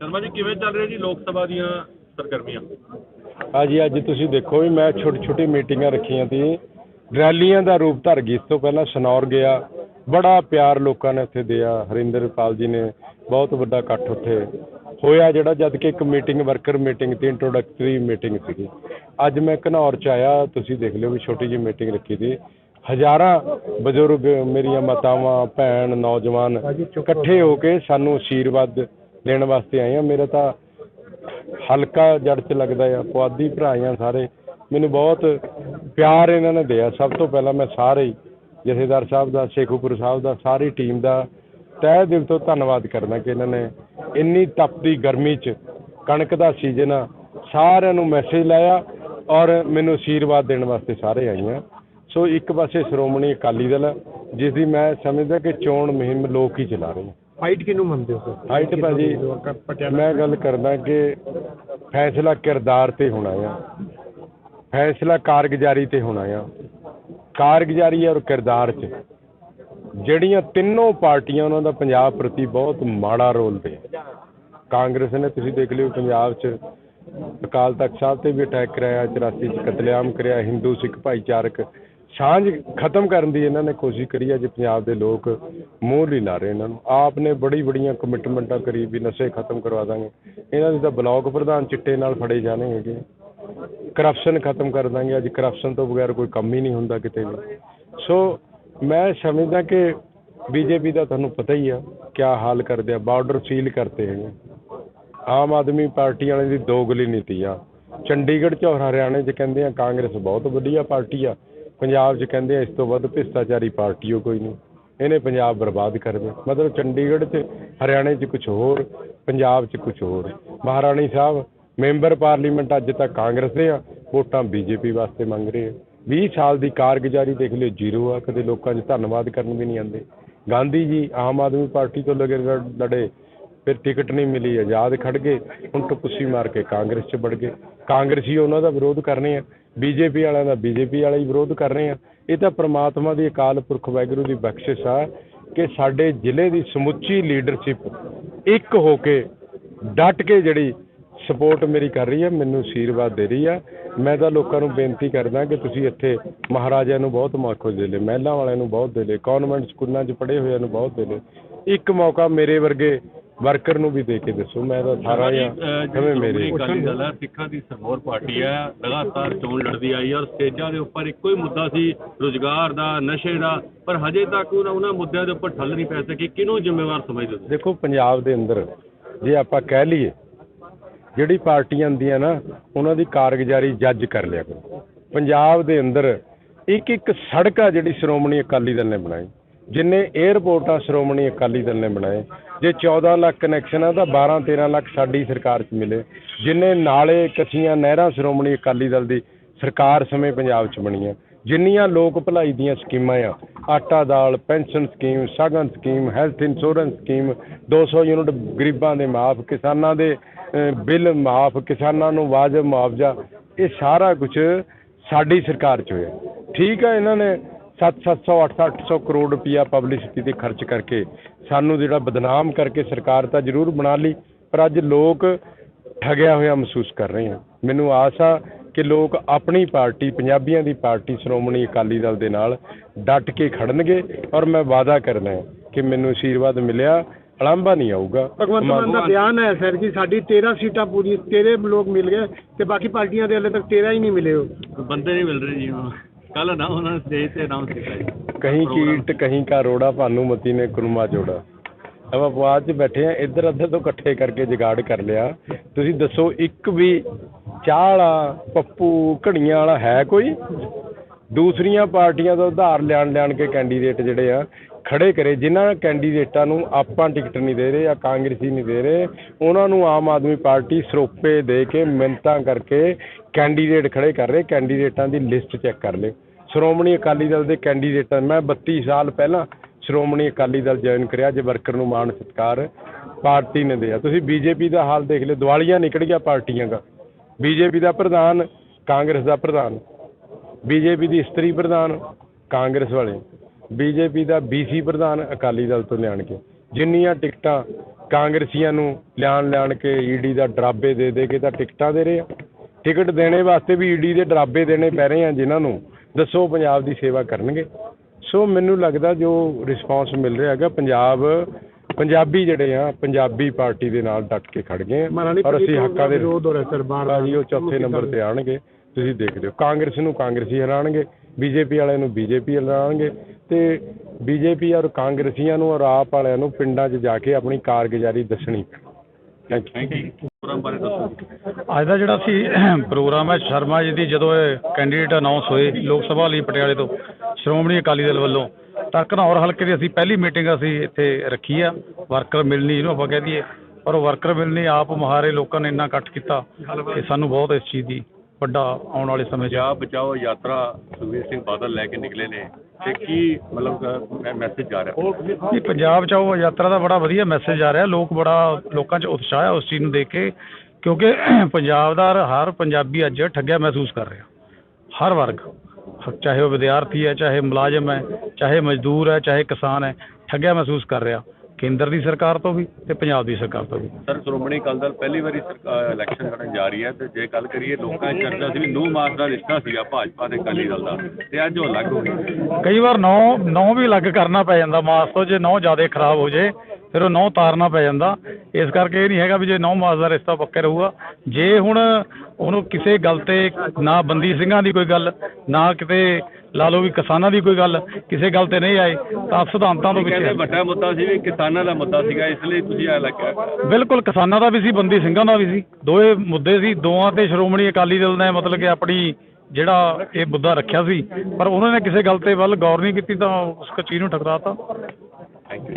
ਸ਼ਰਮਾ ਜੀ ਕਿਵੇਂ ਚੱਲ ਰਿਹਾ ਜੀ ਲੋਕ ਸਭਾ ਦੀਆਂ ਸਰਗਰਮੀਆਂ? ਹਾਂਜੀ ਅੱਜ ਤੁਸੀਂ ਦੇਖੋ ਵੀ ਮੈਂ ਛੋਟੀ ਛੋਟੀ ਮੀਟਿੰਗਾਂ ਰੱਖੀਆਂ ਸੀ। ਰੈਲੀਆਂ ਦਾ ਰੂਪ ਧਰ ਗਈ ਇਸ ਤੋਂ ਪਹਿਲਾਂ ਸਨੌਰ ਗਿਆ। ਬੜਾ ਪਿਆਰ ਲੋਕਾਂ ਨੇ ਉੱਥੇ ਦਿਆ। ਹਰਿੰਦਰਪਾਲ ਜੀ ਨੇ ਬਹੁਤ ਵੱਡਾ ਇਕੱਠ ਉੱਥੇ ਹੋਇਆ ਜਿਹੜਾ ਜਦ ਕਿ ਇੱਕ ਮੀਟਿੰਗ ਵਰਕਰ ਮੀਟਿੰਗ ਤੇ ਇੰਟਰੋਡਕਟਰੀ ਮੀਟਿੰਗ ਸੀਗੀ। ਅੱਜ ਮੈਂ ਘਨੌਰ ਚ ਆਇਆ ਤੁਸੀਂ ਦੇਖ ਲਿਓ ਵੀ ਛੋਟੀ ਜਿਹੀ ਮੀਟਿੰਗ ਰੱਖੀ ਸੀ। ਹਜ਼ਾਰਾਂ ਬਜ਼ੁਰਗ ਮੇਰੀਆਂ ਮਾਤਾਵਾਂ ਭੈਣ ਨੌਜਵਾਨ ਇਕੱਠੇ ਹੋ ਕੇ ਸਾਨੂੰ ਆਸ਼ੀਰਵਾਦ ਦੇਣ ਵਾਸਤੇ ਆਏ ਆ। ਮੇਰਾ ਤਾਂ ਹਲਕਾ ਜੜ ਚ ਲੱਗਦਾ ਆ, ਪੁਆਧੀ ਭਰਾ ਆ ਸਾਰੇ। ਮੈਨੂੰ ਬਹੁਤ ਪਿਆਰ ਇਹਨਾਂ ਨੇ ਦਿਆ। ਸਭ ਤੋਂ ਪਹਿਲਾਂ ਮੈਂ ਸਾਰੇ ਹੀ, ਜਥੇਦਾਰ ਸਾਹਿਬ ਦਾ, ਸ਼ੇਖੂਪੁਰ ਸਾਹਿਬ ਦਾ, ਸਾਰੀ ਟੀਮ ਦਾ ਤਹਿ ਦਿਲ ਤੋਂ ਧੰਨਵਾਦ ਕਰਦਾ ਕਿ ਇਹਨਾਂ ਨੇ ਇੰਨੀ ਤਪਦੀ ਗਰਮੀ ਚ ਕਣਕ ਦਾ ਸੀਜ਼ਨ ਆ, ਸਾਰਿਆਂ ਨੂੰ ਮੈਸੇਜ ਲਾਇਆ ਔਰ ਮੈਨੂੰ ਆਸ਼ੀਰਵਾਦ ਦੇਣ ਵਾਸਤੇ ਸਾਰੇ ਆਈਆਂ ਸੋ ਇੱਕ ਪਾਸੇ ਸ਼੍ਰੋਮਣੀ ਅਕਾਲੀ ਦਲ ਜਿਸ ਦੀ ਮੈਂ ਸਮਝਦਾ ਕਿ ਚੋਣ ਮੁਹਿੰਮ ਲੋਕ ਹੀ ਚਲਾ ਰਹੇ ਆ। ਫਾਈਟ ਕਿਹਨੂੰ ਮੰਨਦੇ ਹੋ ਸਰ? ਹਾਈਟ ਭਾਜੀ ਮੈਂ ਗੱਲ ਕਰਦਾ ਕਿ ਫੈਸਲਾ ਕਿਰਦਾਰ ਤੇ ਹੋਣਾ ਆ। ਫੈਸਲਾ ਕਾਰਗੁਜ਼ਾਰੀ ਤੇ ਹੋਣਾ ਆ। ਕਾਰਗੁਜ਼ਾਰੀ ਔਰ ਕਿਰਦਾਰ 'ਚ। ਜਿਹੜੀਆਂ ਤਿੰਨੋਂ ਪਾਰਟੀਆਂ ਉਹਨਾਂ ਦਾ ਪੰਜਾਬ ਪ੍ਰਤੀ ਬਹੁਤ ਮਾੜਾ ਰੋਲ ਪਿਆ ਕਾਂਗਰਸ ਨੇ ਤੁਸੀਂ ਦੇਖ ਲਿਓ ਪੰਜਾਬ 'ਚ ਅਕਾਲ ਤਖਤ ਸਾਹਿਬ ਤੇ ਵੀ ਅਟੈਕ ਕਰਾਇਆ 84 'ਚ ਕਤਲੇਆਮ ਕਰਿਆ ਹਿੰਦੂ ਸਿੱਖ ਭਾਈਚਾਰਕ ਸਾਂਝ ਖਤਮ ਕਰਨ ਦੀ ਇਹਨਾਂ ਨੇ ਕੋਸ਼ਿਸ਼ ਕਰੀ ਹੈ, ਜੇ ਪੰਜਾਬ ਦੇ ਲੋਕ ਮੂੰਹ ਨਹੀਂ ਲਾ ਰਹੇ ਇਹਨਾਂ ਨੂੰ। ਆਪ ਨੇ ਬੜੀ ਬੜੀਆਂ ਕਮਿਟਮੈਂਟਾਂ ਕਰੀ ਵੀ ਨਸ਼ੇ ਖਤਮ ਕਰਵਾ ਦਾਂਗੇ। ਇਹਨਾਂ ਦੇ ਤਾਂ ਬਲਾਕ ਪ੍ਰਧਾਨ ਚਿੱਟੇ ਨਾਲ ਫੜੇ ਜਾਣੇ ਹੈਗੇ। ਕਰਪਸ਼ਨ ਖਤਮ ਕਰ ਦਾਂਗੇ। ਅੱਜ ਕਰਪਸ਼ਨ ਤੋਂ ਬਗੈਰ ਕੋਈ ਕੰਮ ਹੀ ਨਹੀਂ ਹੁੰਦਾ ਕਿਤੇ ਵੀ। ਸੋ ਮੈਂ ਸਮਝਦਾ ਕਿ ਬੀਜੇਪੀ ਦਾ ਤੁਹਾਨੂੰ ਪਤਾ ਹੀ ਆ ਕਿਆ ਹਾਲ ਕਰਦੇ ਆ। ਬਾਰਡਰ ਸੀਲ ਕਰਤੇ ਹੈਗੇ। ਆਮ ਆਦਮੀ ਪਾਰਟੀ ਵਾਲਿਆਂ ਦੀ ਦੋਗਲੀ ਨੀਤੀ ਆ ਚੰਡੀਗੜ੍ਹ ਚ ਔਰ ਹਰਿਆਣੇ ਚ ਕਹਿੰਦੇ ਆ, ਕਾਂਗਰਸ ਬਹੁਤ ਵਧੀਆ ਪਾਰਟੀ ਆ। ਪੰਜਾਬ ਚ ਕਹਿੰਦੇ ਆ, ਇਸ ਤੋਂ ਵੱਧ ਭ੍ਰਿਸ਼ਟਾਚਾਰੀ ਪਾਰਟੀ ਹੋ ਕੋਈ ਨਹੀਂ। ਇਹਨੇ ਪੰਜਾਬ ਬਰਬਾਦ ਕਰ ਦੇ ਮਤਲਬ ਚੰਡੀਗੜ੍ਹ ਚ, ਹਰਿਆਣੇ ਚ ਕੁਝ ਹੋਰ, ਪੰਜਾਬ ਚ ਕੁਝ ਹੋਰ। ਮਹਾਰਾਣੀ ਸਾਹਿਬ, ਮੈਂਬਰ ਪਾਰਲੀਮੈਂਟ ਅੱਜ ਤੱਕ ਕਾਂਗਰਸ ਦੇ ਆ, ਵੋਟਾਂ ਬੀਜੇਪੀ ਵਾਸਤੇ ਮੰਗ ਰਹੇ ਆ। 20 ਸਾਲ ਦੀ ਕਾਰਗੁਜ਼ਾਰੀ ਦੇਖ ਲਿਓ, ਜ਼ੀਰੋ ਆ, ਕਦੇ ਲੋਕਾਂ 'ਚ ਧੰਨਵਾਦ ਕਰਨ ਵੀ ਨਹੀਂ ਆਉਂਦੇ। ਗਾਂਧੀ ਜੀ ਆਮ ਆਦਮੀ ਪਾਰਟੀ ਤੋਂ ਲਗੇ ਲੜੇ ਫਿਰ ਟਿਕਟ ਨਹੀਂ ਮਿਲੀ, ਆਜ਼ਾਦ ਖੜ ਗਏ, ਹੁਣ ਟਪੁੱਸੀ ਮਾਰ ਕੇ ਕਾਂਗਰਸ 'ਚ ਵੜ ਗਏ। ਕਾਂਗਰਸੀ ਉਹਨਾਂ ਦਾ ਵਿਰੋਧ ਕਰਨੇ ਆ। ਬੀਜੇਪੀ ਵਾਲਿਆਂ ਦਾ ਬੀਜੇਪੀ ਵਾਲੇ ਹੀ ਵਿਰੋਧ ਕਰ ਰਹੇ ਆ। ਇਹ ਤਾਂ ਪ੍ਰਮਾਤਮਾ ਦੀ ਅਕਾਲ ਪੁਰਖ ਵਾਹਿਗੁਰੂ ਦੀ ਬਖਸ਼ਿਸ਼ ਆ ਕਿ ਸਾਡੇ ਜ਼ਿਲ੍ਹੇ ਦੀ ਸਮੁੱਚੀ ਲੀਡਰਸ਼ਿਪ ਇੱਕ ਹੋ ਕੇ ਡਟ ਕੇ ਜਿਹੜੀ ਸਪੋਰਟ ਮੇਰੀ ਕਰ ਰਹੀ ਹੈ ਮੈਨੂੰ ਆਸ਼ੀਰਵਾਦ ਦੇ ਰਹੀ ਆ। ਮੈਂ ਤਾਂ ਲੋਕਾਂ ਨੂੰ ਬੇਨਤੀ ਕਰਦਾ ਕਿ ਤੁਸੀਂ ਇੱਥੇ ਮਹਾਰਾਜਿਆਂ ਨੂੰ ਬਹੁਤ ਮੌਕਾ ਦੇ ਲਏ, ਮਹਿਲਾ ਵਾਲਿਆਂ ਨੂੰ ਬਹੁਤ ਦੇ ਲਏ, ਕਨਵੈਂਟ ਸਕੂਲਾਂ 'ਚ ਪੜ੍ਹੇ ਹੋਇਆਂ ਨੂੰ ਬਹੁਤ ਦੇ ਲਏ। ਇੱਕ ਮੌਕਾ ਮੇਰੇ ਵਰਗੇ ਵਰਕਰ ਨੂੰ ਵੀ ਦੇ ਕੇ ਦੱਸੋ ਮੈਂ ਤਾਂ ਸਾਰਾ ਜੀ, ਆ ਜਿਵੇਂ ਮੇਰੇ ਅਕਾਲੀ ਦਲ ਹੈ ਸਿੱਖਾਂ ਦੀ ਸਰਮੋਰ ਪਾਰਟੀ ਹੈ ਲਗਾਤਾਰ ਚੋਣ ਲੜਦੀ ਆਈ ਔਰ ਸਟੇਜਾਂ ਦੇ ਉੱਪਰ ਇੱਕੋ ਹੀ ਮੁੱਦਾ ਸੀ ਰੁਜ਼ਗਾਰ ਦਾ ਨਸ਼ੇ ਦਾ ਪਰ ਹਜੇ ਤੱਕ ਉਹਨਾਂ ਮੁੱਦਿਆਂ ਦੇ ਉੱਪਰ ਠੱਲ ਨਹੀਂ ਪੈ ਸਕੀ। ਕਿਹਨੂੰ ਜ਼ਿੰਮੇਵਾਰ ਸਮਝਦੇ ਹੋ ਦੇਖੋ ਪੰਜਾਬ ਦੇ ਅੰਦਰ ਜੇ ਆਪਾਂ ਕਹਿ ਲਈਏ ਜਿਹੜੀ ਪਾਰਟੀਆਂ ਹੁੰਦੀਆਂ ਨਾ ਉਹਨਾਂ ਦੀ ਕਾਰਗੁਜ਼ਾਰੀ ਜੱਜ ਕਰ ਲਿਆ ਕਰੋ। ਪੰਜਾਬ ਦੇ ਅੰਦਰ ਇੱਕ ਇੱਕ ਸੜਕ ਆ ਜਿਹੜੀ ਸ਼੍ਰੋਮਣੀ ਅਕਾਲੀ ਦਲ ਨੇ ਬਣਾਈ। ਜਿੰਨੇ 에ਅਰਪੋਰਟਾਂ ਸ਼੍ਰੋਮਣੀ ਅਕਾਲੀ ਦਲ ਨੇ ਬਣਾਏ ਜੇ 14 ਲੱਖ ਕਨੈਕਸ਼ਨ ਆ, ਤਾਂ 12 13 ਲੱਖ ਸਾਡੀ ਸਰਕਾਰ 'ਚ ਮਿਲੇ। ਜਿੰਨੇ ਨਾਲੇ ਕੱਸੀਆਂ ਨਹਿਰਾਂ ਸ਼੍ਰੋਮਣੀ ਅਕਾਲੀ ਦਲ ਦੀ ਸਰਕਾਰ ਸਮੇਂ ਪੰਜਾਬ 'ਚ ਬਣੀਆਂ ਜਿੰਨੀਆਂ ਲੋਕ ਭਲਾਈ ਦੀਆਂ ਸਕੀਮਾਂ ਆ, ਆਟਾ ਦਾਲ, pension scheme, Shagun scheme health insurance scheme 200 unit ਗਰੀਬਾਂ ਦੇ ਮਾਫ, ਕਿਸਾਨਾਂ ਦੇ ਬਿੱਲ ਮਾਫ, ਕਿਸਾਨਾਂ ਨੂੰ ਵਾਜਬ ਮੁਆਵਜ਼ਾ, ਇਹ ਸਾਰਾ ਕੁਝ ਸਾਡੀ ਸਰਕਾਰ 'ਚ ਹੋਇਆ। ਠੀਕ ਆ, ਇਹਨਾਂ ਨੇ 7-700 800 ਕਰੋੜ ਰੁਪਇਆ ਪਬਲਿਸਿਟੀ ਤੇ ਖਰਚ ਕਰਕੇ ਸਾਨੂੰ ਜਿਹੜਾ ਬਦਨਾਮ ਕਰਕੇ ਸਰਕਾਰ ਤਾਂ ਜ਼ਰੂਰ ਬਣਾ ਲਈ ਪਰ ਅੱਜ ਲੋਕ ਠਗਿਆ ਹੋਇਆ ਮਹਿਸੂਸ ਕਰ ਰਹੇ ਹਨ। ਮੈਨੂੰ ਆਸ ਆ ਕਿ ਲੋਕ ਆਪਣੀ ਪਾਰਟੀ ਪੰਜਾਬੀਆਂ ਦੀ ਪਾਰਟੀ ਸ਼੍ਰੋਮਣੀ ਅਕਾਲੀ ਦਲ ਦੇ ਨਾਲ ਡਟ ਕੇ ਖੜਨਗੇ ਔਰ ਮੈਂ ਵਾਅਦਾ ਕਰਦਾ ਹਾਂ ਕਿ ਮੈਨੂੰ ਆਸ਼ੀਰਵਾਦ ਮਿਲਿਆ ਅਲੰਭਾ ਨਹੀਂ ਆਊਗਾ। ਭਗਵੰਤ ਮਾਨ ਦਾ ਬਿਆਨ ਹੈ ਸਰ ਜੀ ਸਾਡੀ 13 ਸੀਟਾਂ ਪੂਰੀ 13 ਲੋਕ ਮਿਲ ਗਏ ਤੇ ਬਾਕੀ ਪਾਰਟੀਆਂ ਦੇ ਹਲੇ ਤੱਕ 13 ਹੀ ਨਹੀਂ ਮਿਲੇ ਹੋ ਬੰਦੇ ਨਹੀਂ ਮਿਲ ਰਹੇ ਜੀ ਕੱਲ ਨਾ ਉਹਨਾਂ ਨੇ ਸਟੇਜ ਤੇ ਅਨਾਉਂਸ ਕੀਤਾ ਜੀ। ਕਹੀਂ ਕੀਟ ਕਹੀਂ ਕਾ ਰੋੜਾ ਭਾਨੂਮਤੀ ਨੇ ਕੁਰਮਾ ਜੋੜਾ। ਆਪਾਂ ਬਾਅਦ ਚ ਬੈਠੇ ਆ ਇੱਧਰ ਅੱਧਰ ਤੋਂ ਇਕੱਠੇ ਕਰਕੇ ਜਗਾੜ ਕਰ ਲਿਆ। ਤੁਸੀਂ ਦੱਸੋ ਇੱਕ ਵੀ ਚਾਹ ਵਾਲਾ ਪੱਪੂ ਘੜੀਆਂ ਵਾਲਾ ਹੈ ਕੋਈ? ਦੂਸਰੀਆਂ ਪਾਰਟੀਆਂ ਤੋਂ ਉਧਾਰ ਲਿਆਣ ਲਿਆਣ ਕੇ ਕੈਂਡੀਡੇਟ ਜਿਹੜੇ ਆ ਖੜੇ ਕਰੇ। ਜਿਨ੍ਹਾਂ ਕੈਂਡੀਡੇਟਾਂ ਨੂੰ ਆਪਾਂ ਟਿਕਟ ਨਹੀਂ ਦੇ ਰਹੇ ਜਾਂ ਕਾਂਗਰਸੀ ਨਹੀਂ ਦੇ ਰਹੇ ਉਹਨਾਂ ਨੂੰ ਆਮ ਆਦਮੀ ਪਾਰਟੀ ਸਰੋਪੇ ਦੇ ਕੇ ਮਿੰਨਤਾਂ ਕਰਕੇ ਕੈਂਡੀਡੇਟ ਖੜੇ ਕਰ ਰਹੇ। ਕੈਂਡੀਡੇਟਾਂ ਦੀ ਲਿਸਟ ਚੈੱਕ ਕਰ ਲਿਓ ਸ਼੍ਰੋਮਣੀ ਅਕਾਲੀ ਦਲ ਦੇ ਕੈਂਡੀਡੇਟਾਂ ਮੈਂ 32 ਸਾਲ ਪਹਿਲਾਂ ਸ਼੍ਰੋਮਣੀ ਅਕਾਲੀ ਦਲ ਜੁਆਇਨ ਕਰਿਆ ਜੇ ਵਰਕਰ ਨੂੰ ਮਾਣ ਸਤਿਕਾਰ ਪਾਰਟੀ ਨੇ ਦਿਆ। ਤੁਸੀਂ ਬੀਜੇਪੀ ਦਾ ਹਾਲ ਦੇਖ ਲਿਓ, ਦਿਵਾਲੀਆਂ ਨਿਕਲ ਗਿਆ ਪਾਰਟੀਆਂ ਦਾ। ਬੀਜੇਪੀ ਦਾ ਪ੍ਰਧਾਨ, ਕਾਂਗਰਸ ਦਾ ਪ੍ਰਧਾਨ। ਬੀਜੇਪੀ ਦੀ ਇਸਤਰੀ ਪ੍ਰਧਾਨ, ਕਾਂਗਰਸ ਵਾਲੇ। ਬੀਜੇਪੀ ਦਾ ਬੀਸੀ ਪ੍ਰਧਾਨ ਅਕਾਲੀ ਦਲ ਤੋਂ ਲਿਆਣ ਕੇ। ਜਿੰਨੀਆਂ ਟਿਕਟਾਂ ਕਾਂਗਰਸੀਆਂ ਨੂੰ ਲਿਆਣ ਲਿਆਣ ਕੇ ਈਡੀ ਦਾ ਡਰਾਬੇ ਦੇ ਦੇ ਕੇ ਤਾਂ ਟਿਕਟਾਂ ਦੇ ਰਹੇ ਆ। ਟਿਕਟ ਦੇਣੇ ਵਾਸਤੇ ਵੀ ਈਡੀ ਦੇ ਡਰਾਬੇ ਦੇਣੇ ਪੈ ਰਹੇ ਆ ਜਿਨ੍ਹਾਂ ਨੂੰ। ਦੱਸੋ ਪੰਜਾਬ ਦੀ ਸੇਵਾ ਕਰਨਗੇ। ਸੋ ਮੈਨੂੰ ਲੱਗਦਾ ਜੋ ਰਿਸਪਾਂਸ ਮਿਲ ਰਿਹਾ ਹੈਗਾ ਪੰਜਾਬ ਪੰਜਾਬੀ ਜਿਹੜੇ ਆ ਪੰਜਾਬੀ ਪਾਰਟੀ ਦੇ ਨਾਲ ਡਟ ਕੇ ਖੜ ਗਏ ਆ। ਔਰ ਅਸੀਂ ਹੱਕਾਂ ਦੇ ਵਿਰੋਧ ਹੋ ਰਿਹਾ ਸਰ ਬਾਰ ਭਾਜੀ ਉਹ ਚੌਥੇ ਨੰਬਰ ਤੇ ਆਣਗੇ ਤੁਸੀਂ ਦੇਖ ਲਿਓ ਕਾਂਗਰਸ ਨੂੰ ਕਾਂਗਰਸੀ ਹਰਾਣਗੇ ਬੀਜੇਪੀ ਵਾਲਿਆਂ ਨੂੰ ਬੀਜੇਪੀ ਹਰਾਣਗੇ ਤੇ ਬੀਜੇਪੀ ਔਰ ਕਾਂਗਰਸੀਆਂ ਨੂੰ ਔਰ ਆਪ ਵਾਲਿਆਂ ਨੂੰ ਪਿੰਡਾਂ 'ਚ ਜਾ ਕੇ ਆਪਣੀ ਕਾਰਗੁਜ਼ਾਰੀ ਦੱਸਣੀ ਪੈਣੀ। ਥੈਂਕ ਯੂ ਪ੍ਰੋਗਰਾਮ ਬਾਰੇ ਦੱਸੋ। ਅੱਜ ਦਾ ਜਿਹੜਾ ਸੀ ਪ੍ਰੋਗਰਾਮ ਹੈ ਸ਼ਰਮਾ ਜੀ ਦੀ ਜਦੋਂ ਇਹ ਕੈਂਡੀਡੇਟ ਅਨਾਉਂਸ ਹੋਏ ਲੋਕ ਸਭਾ ਲਈ ਪਟਿਆਲੇ ਤੋਂ ਸ਼੍ਰੋਮਣੀ ਅਕਾਲੀ ਦਲ ਵੱਲੋਂ ਤਾਂ ਘਨੌਰ ਹਲਕੇ ਦੀ ਅਸੀਂ ਪਹਿਲੀ ਮੀਟਿੰਗ ਅਸੀਂ ਇੱਥੇ ਰੱਖੀ ਆ ਵਰਕਰ ਮਿਲਣੀ ਜਿਹਨੂੰ ਆਪਾਂ ਕਹਿ ਦਈਏ ਪਰ ਉਹ ਵਰਕਰ ਮਿਲਣੀ ਆਪ ਮੁਹਾਰੇ ਲੋਕਾਂ ਨੇ ਇੰਨਾ ਇਕੱਠ ਕੀਤਾ ਕਿ ਸਾਨੂੰ ਬਹੁਤ ਇਸ ਚੀਜ਼ ਦੀ ਵੱਡਾ ਆਉਣ ਵਾਲੇ ਸਮੇਂ 'ਚ? ਬਚਾਓ ਯਾਤਰਾ ਸੁਖਬੀਰ ਸਿੰਘ ਬਾਦਲ ਲੈ ਕੇ ਨਿਕਲੇ ਨੇ ਤੇ ਕੀ ਮਤਲਬ ਮੈਸੇਜ ਜਾ ਰਿਹਾ? ਨਹੀਂ ਪੰਜਾਬ 'ਚ ਉਹ ਯਾਤਰਾ ਦਾ ਬੜਾ ਵਧੀਆ ਮੈਸੇਜ ਆ ਰਿਹਾ। ਲੋਕ ਬੜਾ ਲੋਕਾਂ 'ਚ ਉਤਸ਼ਾਹ ਹੈ ਉਸ ਚੀਜ਼ ਨੂੰ ਦੇਖ ਕੇ ਕਿਉਂਕਿ ਪੰਜਾਬ ਦਾ ਹਰ ਪੰਜਾਬੀ ਅੱਜ ਠੱਗਿਆ ਮਹਿਸੂਸ ਕਰ ਰਿਹਾ। ਹਰ ਵਰਗ ਚਾਹੇ ਉਹ ਵਿਦਿਆਰਥੀ ਹੈ ਚਾਹੇ ਮੁਲਾਜ਼ਮ ਹੈ ਚਾਹੇ ਮਜ਼ਦੂਰ ਹੈ ਚਾਹੇ ਕਿਸਾਨ ਹੈ ਠੱਗਿਆ ਮਹਿਸੂਸ ਕਰ ਰਿਹਾ। ਕੇਂਦਰ ਦੀ ਸਰਕਾਰ ਤੋਂ ਵੀ ਤੇ ਪੰਜਾਬ ਦੀ ਸਰਕਾਰ ਤੋਂ ਵੀ। ਸਰ ਸ਼੍ਰੋਮਣੀ ਅਕਾਲੀ ਦਲ ਪਹਿਲੀ ਵਾਰੀ ਇਲੈਕਸ਼ਨ ਲੜਨ ਜਾ ਰਹੀ ਹੈ ਤੇ ਜੇ ਗੱਲ ਕਰੀਏ ਲੋਕਾਂ 'ਚ ਚਰਚਾ ਸੀ ਵੀ ਨੌ ਮਾਸ ਦਾ ਰਿਸ਼ਤਾ ਸੀਗਾ ਭਾਜਪਾ ਤੇ ਅਕਾਲੀ ਦਲ ਦਾ ਤੇ ਅੱਜ ਉਹ ਅਲੱਗ ਹੋ ਗਿਆ ਕਈ ਵਾਰ ਨੌ ਨੌ ਵੀ ਅਲੱਗ ਕਰਨਾ ਪੈ ਜਾਂਦਾ ਮਾਸ ਤੋਂ ਜੇ ਨੌ ਜ਼ਿਆਦਾ ਖਰਾਬ ਹੋ ਜੇ ਫਿਰ ਉਹ ਨੌ ਤਾਰਨਾ ਪੈ ਜਾਂਦਾ। ਇਸ ਕਰਕੇ ਇਹ ਨਹੀਂ ਹੈਗਾ ਵੀ ਜੇ ਨੌ ਮਾਸ ਦਾ ਰਿਸ਼ਤਾ ਪੱਕਾ ਰਹੂਗਾ। ਜੇ ਹੁਣ ਉਹਨੂੰ ਕਿਸੇ ਗੱਲ ਤੇ ਨਾ ਬੰਦੀ ਸਿੰਘਾਂ ਦੀ ਕੋਈ ਗੱਲ ਨਾ ਕਿਤੇ ਲਾ ਲਓ ਵੀ ਕਿਸਾਨਾਂ ਦੀ ਕੋਈ ਗੱਲ ਕਿਸੇ ਗੱਲ ਤੇ ਨਹੀਂ ਆਏ ਤਾਂ ਸਿਧਾਂਤਾਂ ਤੋਂ ਕਹਿੰਦੇ ਪਿੱਛੇ ਵੱਡਾ ਮੁੱਦਾ ਸੀ ਵੀ ਕਿਸਾਨਾਂ ਦਾ ਮੁੱਦਾ ਸੀਗਾ ਇਸ ਲਈ ਤੁਸੀਂ ਇਹ ਅਲੱਗ ਬਿਲਕੁਲ ਕਿਸਾਨਾਂ ਦਾ ਵੀ ਸੀ ਬੰਦੀ ਸਿੰਘਾਂ ਦਾ ਵੀ ਸੀ। ਦੋਏ ਮੁੱਦੇ ਸੀ ਦੋਵਾਂ ਤੇ ਸ਼੍ਰੋਮਣੀ ਅਕਾਲੀ ਦਲ ਨੇ ਮਤਲਬ ਕਿ ਆਪਣੀ ਜਿਹੜਾ ਇਹ ਮੁੱਦਾ ਰੱਖਿਆ ਸੀ। ਪਰ ਉਹਨਾਂ ਨੇ ਕਿਸੇ ਗੱਲ ਤੇ ਵੱਲ ਗੌਰ ਨਹੀਂ ਕੀਤੀ ਤਾਂ ਉਸ ਚੀਜ਼ ਨੂੰ ਠੁਕਰਾਤਾ। Thank you